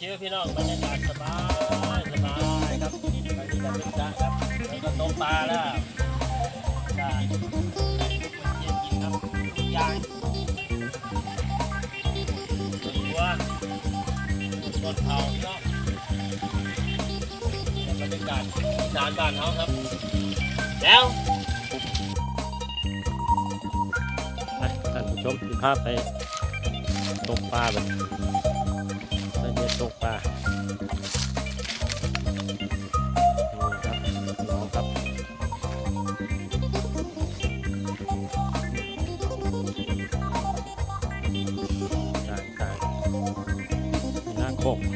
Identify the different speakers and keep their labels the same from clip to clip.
Speaker 1: ชิวๆพี่น้องบรรยากาศสบายสบายครับบรรยากาศเป็นจ้าครับแล้วก็ตกปลาแล้วได้ทุกคนเย็นกินครับทุกอย่างตัวต้นเผาพี่น้องบรรยากาศอีสานบ้านเขาครับ แล้วไปท่านผู้ชมที่ภาพไปตกปลาแบบ ห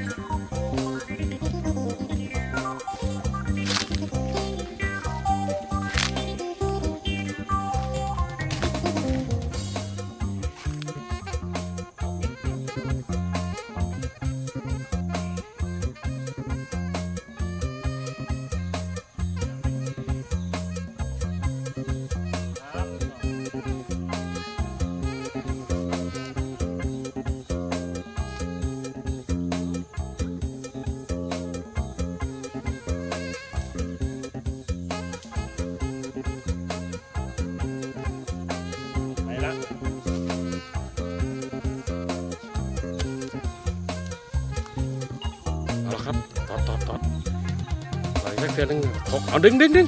Speaker 1: ไป
Speaker 2: สักเทือนึงถกเอาดึงดึงดึง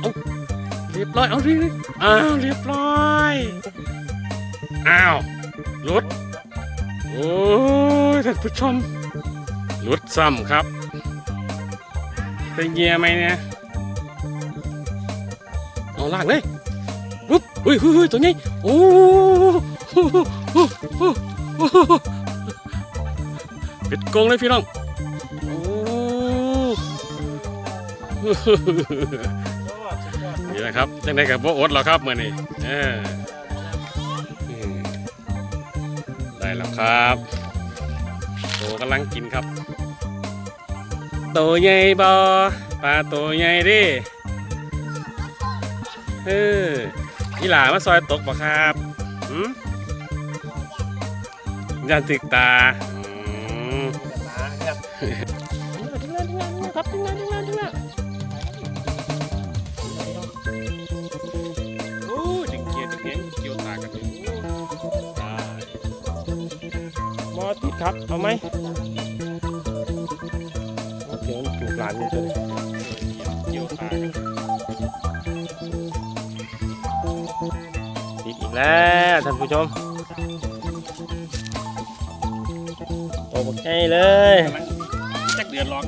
Speaker 2: เอาเรียบร้อยเอาดึงดึงอ้าวเรียบร้อยอ้าวหลุดโอ้ยท่านผู้ชมหลุดซ้ำครับเป็นเงียไหมเนี่ยเอาลากเลยปุ๊บเฮ้ยเฮ้ยตัวนี้โอ้ปิดกงเลยพี่น้อง นี่แหละครับจังได้กับโบอดแล้วครับเมื่อนี้ได้แล้วครับ โตกำลังกินครับ โตใหญ่บอปลาโตใหญ่ดิเอออีหลามาซอยตกบ่ครับหืมยันติกตาอืม ติ
Speaker 1: ดครับเอาไหมเอาเสียงจูบหลานนี่เลย
Speaker 2: เกี่ยวตากัน
Speaker 1: ติดอีกแล้วท่านผู้ชมโอ้บักใหญ่เลย
Speaker 2: กำลังจักเดือนร้อง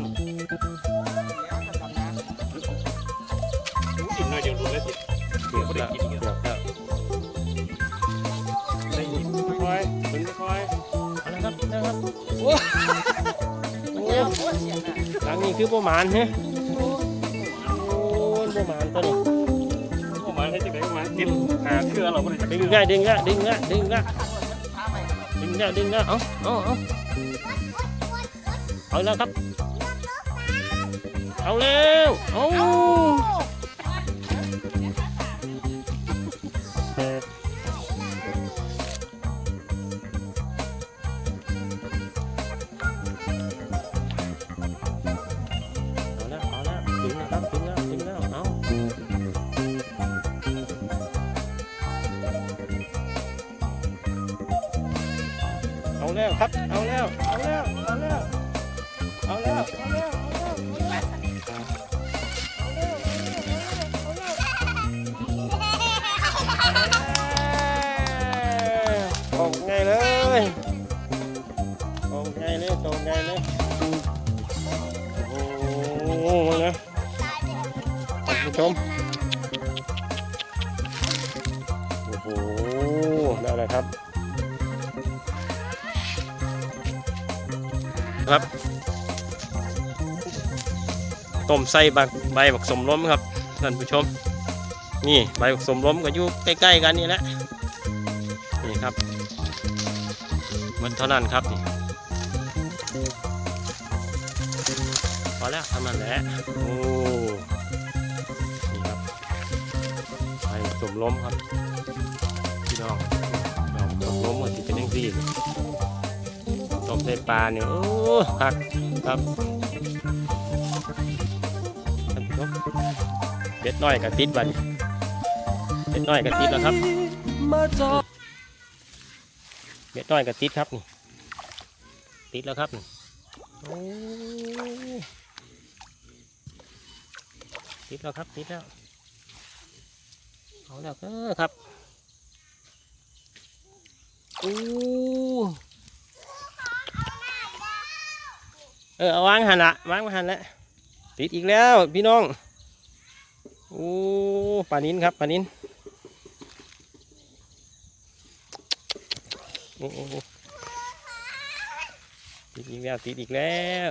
Speaker 2: กินหน่อยเดียวรู้แล้วสิ
Speaker 1: เกือบแล้วเกือบแล้ว
Speaker 2: นะ
Speaker 1: ครับโอ้โหหลังนี้คือประมาณฮะโอ้ยประมาณตัวนี้
Speaker 2: พวกมันให้จักไหนมากินหาเชื่อเราไม่ได้จัก
Speaker 1: ดึงง่ายดึงง่ายดึงง่ายดึงง่ายดึงง่ายดึงง่ายเอาเอาเอาเอาแล้วครับ เอาเร็วเอาเอา ได้เลยครับ ครับ ต้มใส่ใบใบบักสมล้มครับท่านผู้ชม นี่ใบบักสมล้มก็อยู่ใกล้ๆกันนี่แหละ นี่ครับมันเท่านั้นครับนี่พอแล้วทำนั่นแหละ โอ้นี่ครับไปสมล้มครับพี่น้อง ดอกสมล้มมันจะเป็นยังซี่ต้มต้มใส่ปลาเนี่ยโอ้คักครับเป็ดน้อยกับติดบันเป็ดน้อยกับติดแล้วครับเป็ดน้อยกับติดครับนี่ติดแล้วครับนี่โอ้ติดแล้วครับติดแล้วเอาแล้วเออครับ อู้เออเอาวางหันละวางมาหันละติดอีกแล้วพี่น้องโอ้ปลานินครับปลานินโอ้โอ้โอ้ติดอีกแล้วติดอีกแล้ว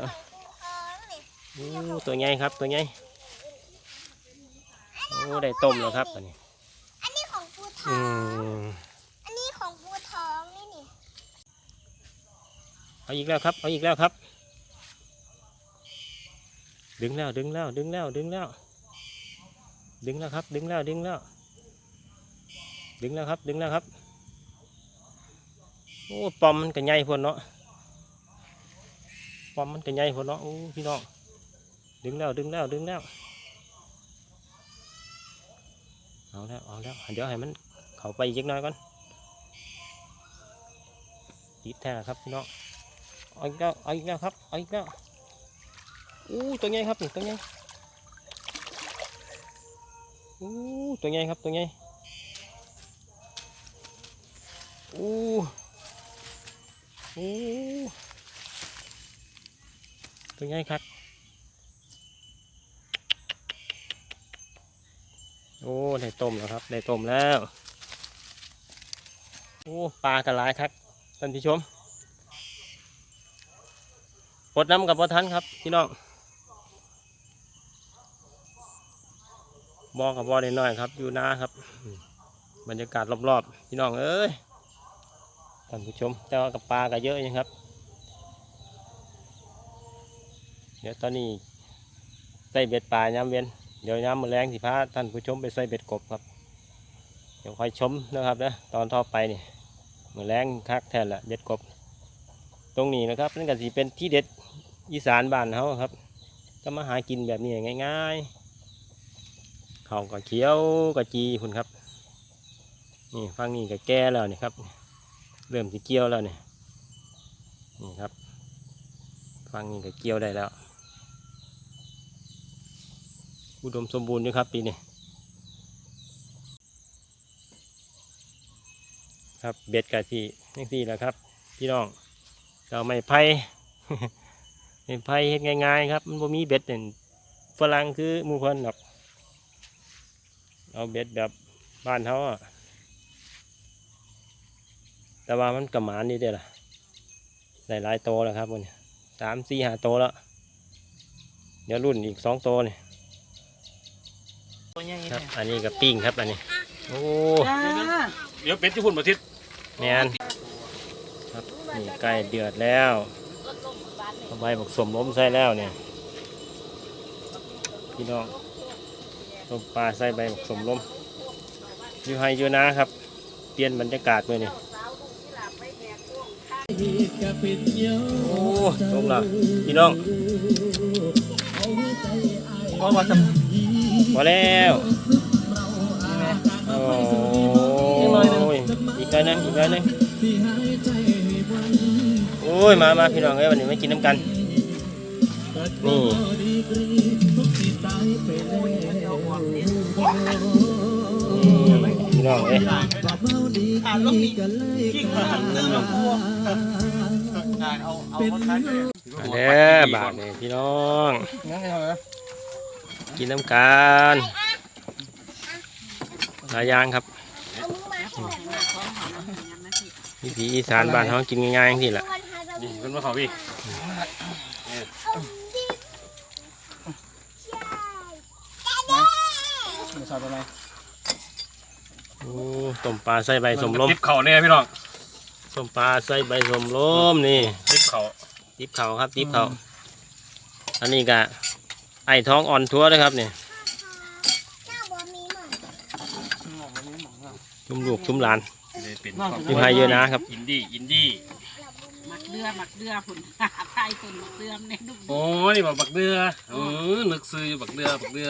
Speaker 1: โอ้ตัวใหญ่ครับตัวใหญ่โอ้ได้ต้มแล้วครับอันนี้
Speaker 3: อันนี้ของปูท
Speaker 1: อื
Speaker 3: อง
Speaker 1: ม
Speaker 3: อันนี้ของปูทองนี่นี่
Speaker 1: เอาอีกแล้วครับ เอาอีกแล้วครับ ดึงแล้ว ดึงแล้ว ดึงแล้ว ดึงแล้ว ดึงแล้วครับ ดึงแล้ว ดึงแล้ว ดึงแล้วครับ ดึงแล้วครับ โอ้ปอมมันก็ใหญ่พนเนาะ ปอมมันก็ใหญ่พนเนาะ โอ้พี่น้อง ดึงแล้ว ดึงแล้ว ดึงแล้ว เอาแล้ว เอาแล้ว เดี๋ยวให้มันเข้าไปอีกเล็กน้อยก่อนติดแท้ครับพี่น้อง เอาอีกแล้วเอาอีกแล้วครับเอาอีกแล้วอู้ตัวใหญ่ครับนี่ตัวใหญ่อู้ตัวใหญ่ครับตัวใหญ่อู้อู้ตัวใหญ่ครับโอ้ได้ต้มแล้วครับได้ต้มแล้วโอ้ปลากระไรครับท่านผู้ชม ปดน้ำกับปดทันครับพี่น้องบอกับบอได้น้อยครับ อยู่นาครับ บรรยากาศรอบๆพี่น้องเอ้ยท่านผู้ชมแต่ว่ากับปลาก็เยอะยู่ครับ เดี๋ยวตอนนี้ใส่เบ็ดปลาย้ำเวียนเดี๋ยวย้ำมือแรงสิพาท่านผู้ชมไปใส่เบ็ดกบครับ เดี๋ยวคอยชมนะครับนะตอนต่อไปนี่มือแรงคักแทนละเบ็ดกบ ตรงนี้นะครับนั่นก็สิเป็นที่เด็ดอีสานบ้านเขาครับก็มาหากินแบบนี้ง่ายๆเขาก็เคี้ยวกะจีคุณครับ นี่ฟังนี่ก็แก่แล้วนี่ครับ เริ่มจะเกี่ยวแล้วนี่นี่ครับฟังนี่ก็เกี่ยวได้แล้ว อุดมสมบูรณ์ด้วยครับปีนี้ครับเบ็ดกะทินี่สี่แหละครับ พี่น้อง เราไม่ไผ่ไม่ไผ่เฮ็ดง่ายๆครับ มันบ่มีเบ็ดเนี่ยฝรั่งคือหมูเพิ่นหรอกเอาเบ็ดแบบบ้านเขาอะแต่ว่ามันกระหมานนี่เด้อล่ะได้หลายโตแล้วครับวันนี้สามสี่ห้าโตแล้ว เดี๋ยวรุ่นอีกสองโตนี่ครับ อันนี้กับปิ้งครับอันนี้ โอ้
Speaker 2: เดี๋ยวเป็ดที่พุ่นมาทิศ
Speaker 1: แมนครับ นี่ใกล้เดือดแล้วเอาใบบอกสมล้มใส่แล้วเนี่ย พี่น้องต้มปลาใส่ใบบอกสมล้มอยู่ไฮอยู่นะครับ เปลี่ยนบรรยากาศเลยนี่โอ้ต้มละพี่น้อง
Speaker 4: พราะว่าจะ
Speaker 1: พอแล้วโอ้ยอีกหน่อยนึงอีกหน่อยนึง อ้ยมามาพี่น้องเอ้ยวันนี้ม่กินน้ำกันนี่พี่น้องเอ้ย
Speaker 4: อ่านลงนี่กิ้งมาหันเนื้อมาพัวเอาเอาคนไทย
Speaker 1: มาเด้อบาทนี่พี่น้อง กินน้ำกันหลายอย่างครับ
Speaker 3: เอามือมา
Speaker 1: วิถีอีสานบ้านเขากินง่ายๆอย่างที่แหละ
Speaker 3: นี่
Speaker 2: เพิ่นมาขาพี่
Speaker 4: ไม่ชอบอะไร
Speaker 1: โอ้ต้มปลาใส่ใบสมลม
Speaker 2: ทิปเข่าเนี่ยพี่น้อง
Speaker 1: ต้มปลาใส่ใบสมลมนี่
Speaker 2: ทิปเข่า
Speaker 1: ติบเข่าครับติบเข่าอันนี้ก็ไอท้องอ่อนทั่วนะครับเนี่ย
Speaker 3: หน้าบอมีหน่อย
Speaker 1: ชุมลูกชุมหลาน
Speaker 2: เลยเป็น
Speaker 1: อยู่ไฮเยอะนะครับ
Speaker 2: อินดี้อินดี้
Speaker 5: เดือหมักเดือผุนไทยคนหมักเดือมในดุ
Speaker 2: โอ้นี่บอกบักเดือเออนึกซื้ออยู่บักเดือบักเดือ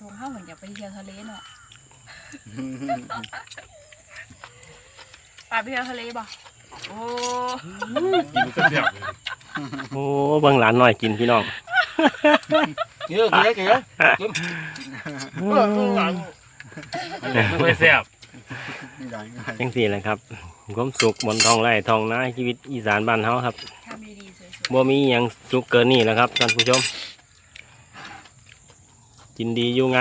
Speaker 6: ทงเข้าเหมือนอยากไปเที่ยวทะเลเนาะป่าไปเที่ยวทะเลบ่โอ้
Speaker 2: กินก็เสียบ
Speaker 1: โอ้เบิ่งหลานหน่อยกินพี่น้อง
Speaker 4: เยอะเยอะเยอะกิน
Speaker 2: ไม่ค่อย เสียบ
Speaker 1: จังสี่แหละครับความสุขบนท้องไร่ท้องนาชีวิตอีสานบ้านเฮาครับ
Speaker 6: ทำดีๆสวย
Speaker 1: บ่มีหยังสุขเกินนี่แหล้วครับท่านผู้ชมกินดีอยู่ไง